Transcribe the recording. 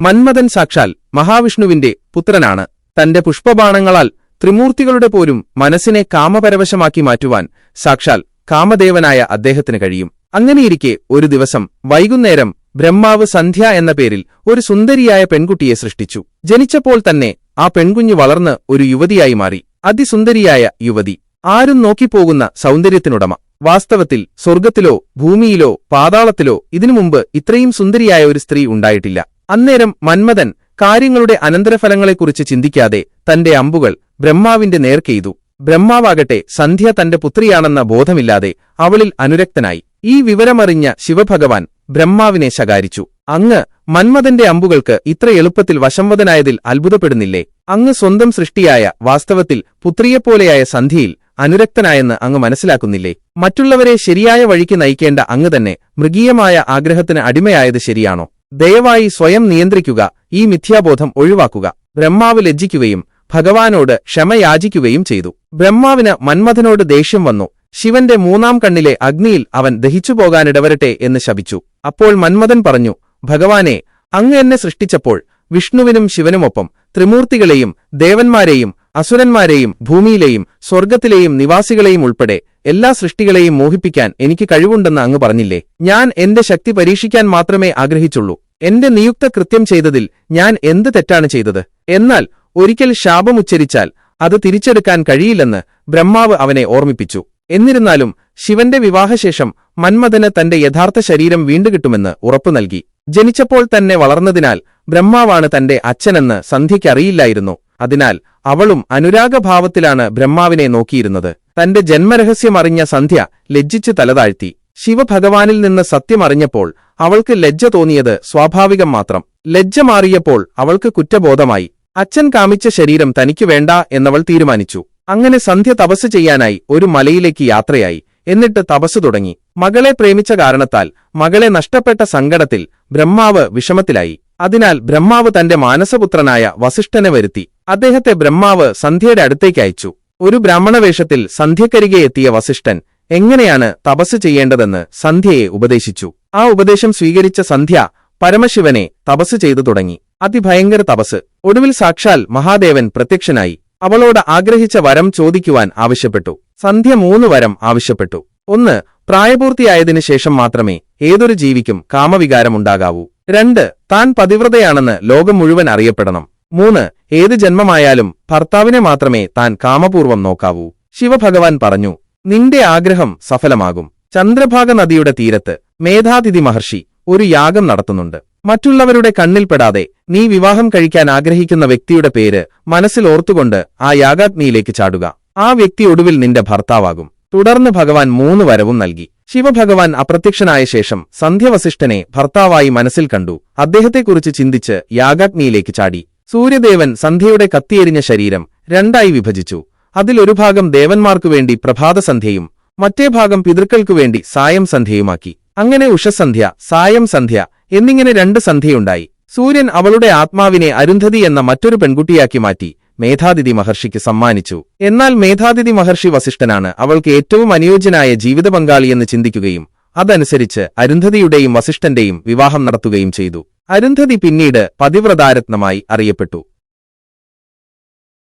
മന്മഥൻ സാക്ഷാൽ മഹാവിഷ്ണുവിന്റെ പുത്രനാണ്. തന്റെ പുഷ്പബാണങ്ങളാൽ ത്രിമൂർത്തികളുടെ പോലും മനസ്സിനെ കാമപരവശമാക്കി മാറ്റുവാൻ സാക്ഷാൽ കാമദേവനായ അദ്ദേഹത്തിന് കഴിയും. അങ്ങനെയിരിക്കെ ഒരു ദിവസം വൈകുന്നേരം ബ്രഹ്മാവ് സന്ധ്യ എന്ന പേരിൽ ഒരു സുന്ദരിയായ പെൺകുട്ടിയെ സൃഷ്ടിച്ചു. ജനിച്ചപ്പോൾ തന്നെ ആ പെൺകുഞ്ഞു വളർന്ന് ഒരു യുവതിയായി മാറി. അതിസുന്ദരിയായ യുവതി. ആരും നോക്കിപ്പോകുന്ന സൗന്ദര്യത്തിനുടമ. വാസ്തവത്തിൽ സ്വർഗത്തിലോ ഭൂമിയിലോ പാതാളത്തിലോ ഇതിനു മുമ്പ് ഇത്രയും സുന്ദരിയായ ഒരു സ്ത്രീ ഉണ്ടായിട്ടില്ല. അന്നേരം മന്മഥൻ കാര്യങ്ങളുടെ അനന്തരഫലങ്ങളെക്കുറിച്ച് ചിന്തിക്കാതെ തന്റെ അമ്പുകൾ ബ്രഹ്മാവിന്റെ നേർക്കെയ്തു ബ്രഹ്മാവാകട്ടെ സന്ധ്യ തന്റെ പുത്രിയാണെന്ന ബോധമില്ലാതെ അവളിൽ അനുരക്തനായി. ഈ വിവരമറിഞ്ഞ ശിവഭഗവാൻ ബ്രഹ്മാവിനെ ശകാരിച്ചു. അങ്ങ് മന്മഥന്റെ അമ്പുകൾക്ക് ഇത്ര എളുപ്പത്തിൽ വശംവദനായതിൽ അത്ഭുതപ്പെടുന്നില്ലേ? അങ്ങ് സ്വന്തം സൃഷ്ടിയായ വാസ്തവത്തിൽ പുത്രിയെപ്പോലെയായ സന്ധ്യയിൽ അനുരക്തനായെന്ന് അങ്ങ് മനസ്സിലാക്കുന്നില്ലേ? മറ്റുള്ളവരെ ശരിയായ വഴിക്ക് നയിക്കേണ്ട അങ്ങ് തന്നെ മൃഗീയമായ ആഗ്രഹത്തിന് അടിമയായത് ശരിയാണോ? ദയവായി സ്വയം നിയന്ത്രിക്കുക. ഈ മിഥ്യാബോധം ഒഴിവാക്കുക. ബ്രഹ്മാവ് ലജ്ജിക്കുകയും ഭഗവാനോട് ക്ഷമയാചിക്കുകയും ചെയ്തു. ബ്രഹ്മാവിന് മന്മഥനോട് ദേഷ്യം വന്നു. ശിവന്റെ മൂന്നാം കണ്ണിലെ അഗ്നിയിൽ അവൻ ദഹിച്ചുപോകാനിടവരട്ടെ എന്ന് ശപിച്ചു. അപ്പോൾ മന്മഥൻ പറഞ്ഞു ഭഗവാനെ അങ്ങ് എന്നെ സൃഷ്ടിച്ചപ്പോൾ വിഷ്ണുവിനും ശിവനുമൊപ്പം ത്രിമൂർത്തികളെയും ദേവന്മാരെയും അസുരന്മാരെയും ഭൂമിയിലെയും സ്വർഗത്തിലെയും നിവാസികളെയും ഉൾപ്പെടെ എല്ലാ സൃഷ്ടികളെയും മോഹിപ്പിക്കാൻ എനിക്ക് കഴിവുണ്ടെന്ന് അങ്ങ് പറഞ്ഞില്ലേ? ഞാൻ എന്റെ ശക്തി പരീക്ഷിക്കാൻ മാത്രമേ ആഗ്രഹിച്ചുള്ളൂ. എന്റെ നിയുക്ത കൃത്യം ചെയ്തതിൽ ഞാൻ എന്ത് തെറ്റാണ് ചെയ്തത്? എന്നാൽ ഒരിക്കൽ ശാപമുച്ചരിച്ചാൽ അത് തിരിച്ചെടുക്കാൻ കഴിയില്ലെന്ന് ബ്രഹ്മാവ് അവനെ ഓർമ്മിപ്പിച്ചു. എന്നിരുന്നാലും ശിവന്റെ വിവാഹശേഷം മന്മഥന് തന്റെ യഥാർത്ഥ ശരീരം വീണ്ടുകിട്ടുമെന്ന് ഉറപ്പു നൽകി. ജനിച്ചപ്പോൾ തന്നെ വളർന്നതിനാൽ ബ്രഹ്മാവാണ് തന്റെ അച്ഛനെന്ന് സന്ധ്യയ്ക്കറിയില്ലായിരുന്നു. അതിനാൽ അവളും അനുരാഗഭാവത്തിലാണ് ബ്രഹ്മാവിനെ നോക്കിയിരുന്നത്. തന്റെ ജന്മരഹസ്യമറിഞ്ഞ സന്ധ്യ ലജ്ജിച്ച് തലതാഴ്ത്തി. ശിവഭഗവാനിൽ നിന്ന് സത്യമറിഞ്ഞപ്പോൾ അവൾക്ക് ലജ്ജ തോന്നിയത് സ്വാഭാവികം മാത്രം. ലജ്ജ മാറിയപ്പോൾ അവൾക്ക് കുറ്റബോധമായി. അച്ഛൻ കാമിച്ച ശരീരം തനിക്ക് വേണ്ട എന്നവൾ തീരുമാനിച്ചു. അങ്ങനെ സന്ധ്യ തപസ് ചെയ്യാനായി ഒരു മലയിലേക്ക് യാത്രയായി. എന്നിട്ട് തപസ് തുടങ്ങി. മകളെ പ്രേമിച്ച കാരണത്താൽ മകളെ നഷ്ടപ്പെട്ട സങ്കടത്തിൽ ബ്രഹ്മാവ് വിഷമത്തിലായി. അതിനാൽ ബ്രഹ്മാവ് തന്റെ മാനസപുത്രനായ വസിഷ്ഠനെ വരുത്തി. അദ്ദേഹത്തെ ബ്രഹ്മാവ് സന്ധ്യയുടെ അടുത്തേക്ക് അയച്ചു. ഒരു ബ്രാഹ്മണവേഷത്തിൽ സന്ധ്യക്കരികെ എത്തിയ വസിഷ്ഠൻ എങ്ങനെയാണ് തപസ് ചെയ്യേണ്ടതെന്ന് സന്ധ്യയെ ഉപദേശിച്ചു. ആ ഉപദേശം സ്വീകരിച്ച സന്ധ്യ പരമശിവനെ തപസ് ചെയ്തു തുടങ്ങി. അതിഭയങ്കര തപസ്. ഒടുവിൽ സാക്ഷാൽ മഹാദേവൻ പ്രത്യക്ഷനായി. അവളോട് ആഗ്രഹിച്ച വരം ചോദിക്കുവാൻ ആവശ്യപ്പെട്ടു. സന്ധ്യ മൂന്ന് വരം ആവശ്യപ്പെട്ടു. ഒന്ന് പ്രായപൂർത്തിയായതിനു ശേഷം മാത്രമേ ഏതൊരു ജീവിക്കും കാമവികാരമുണ്ടാകാവൂ. രണ്ട് താൻ പതിവ്രതയാണെന്ന് ലോകം മുഴുവൻ അറിയപ്പെടണം. മൂന്ന് ഏത് ജന്മമായാലും ഭർത്താവിനെ മാത്രമേ താൻ കാമപൂർവം നോക്കാവൂ. ശിവഭഗവാൻ പറഞ്ഞു നിന്റെ ആഗ്രഹം സഫലമാകും. ചന്ദ്രഭാഗ നദിയുടെ തീരത്ത് മേധാതിഥി മഹർഷി ഒരു യാഗം നടത്തുന്നുണ്ട്. മറ്റുള്ളവരുടെ കണ്ണിൽപ്പെടാതെ നീ വിവാഹം കഴിക്കാൻ ആഗ്രഹിക്കുന്ന വ്യക്തിയുടെ പേര് മനസ്സിൽ ഓർത്തുകൊണ്ട് ആ യാഗാഗ്നിയിലേക്ക് ചാടുക. ആ വ്യക്തി ഒടുവിൽ നിന്റെ ഭർത്താവാകും. തുടർന്ന് ഭഗവാൻ മൂന്ന് വരവും നൽകി. ശിവഭഗവാൻ അപ്രത്യക്ഷനായ ശേഷം സന്ധ്യവസിഷ്ഠനെ ഭർത്താവായി മനസ്സിൽ കണ്ടു. അദ്ദേഹത്തെക്കുറിച്ച് ചിന്തിച്ച് യാഗാഗ്നിയിലേക്ക് ചാടി. സൂര്യദേവൻ സന്ധ്യയുടെ കത്തിയെരിഞ്ഞ ശരീരം രണ്ടായി വിഭജിച്ചു. അതിലൊരു ഭാഗം ദേവന്മാർക്കു വേണ്ടി പ്രഭാതസന്ധ്യയും മറ്റേ ഭാഗം പിതൃക്കൾക്കു വേണ്ടി സായം സന്ധ്യയുമാക്കി. അങ്ങനെ ഉഷസന്ധ്യ സായം സന്ധ്യ എന്നിങ്ങനെ രണ്ട് സന്ധ്യയുണ്ടായി. സൂര്യൻ അവളുടെ ആത്മാവിനെ അരുന്ധതി എന്ന മറ്റൊരു പെൺകുട്ടിയാക്കി മാറ്റി മേധാതിഥി മഹർഷിക്ക് സമ്മാനിച്ചു. എന്നാൽ മേധാതിഥി മഹർഷി വസിഷ്ഠനാണ് അവൾക്ക് ഏറ്റവും അനുയോജ്യനായ ജീവിത പങ്കാളിയെന്ന് ചിന്തിക്കുകയും അതനുസരിച്ച് അരുന്ധതിയുടെയും വസിഷ്ഠന്റെയും വിവാഹം നടത്തുകയും ചെയ്തു. അരുന്ധതി പിന്നീട് പതിവ്രതാരത്നമായി അറിയപ്പെട്ടു.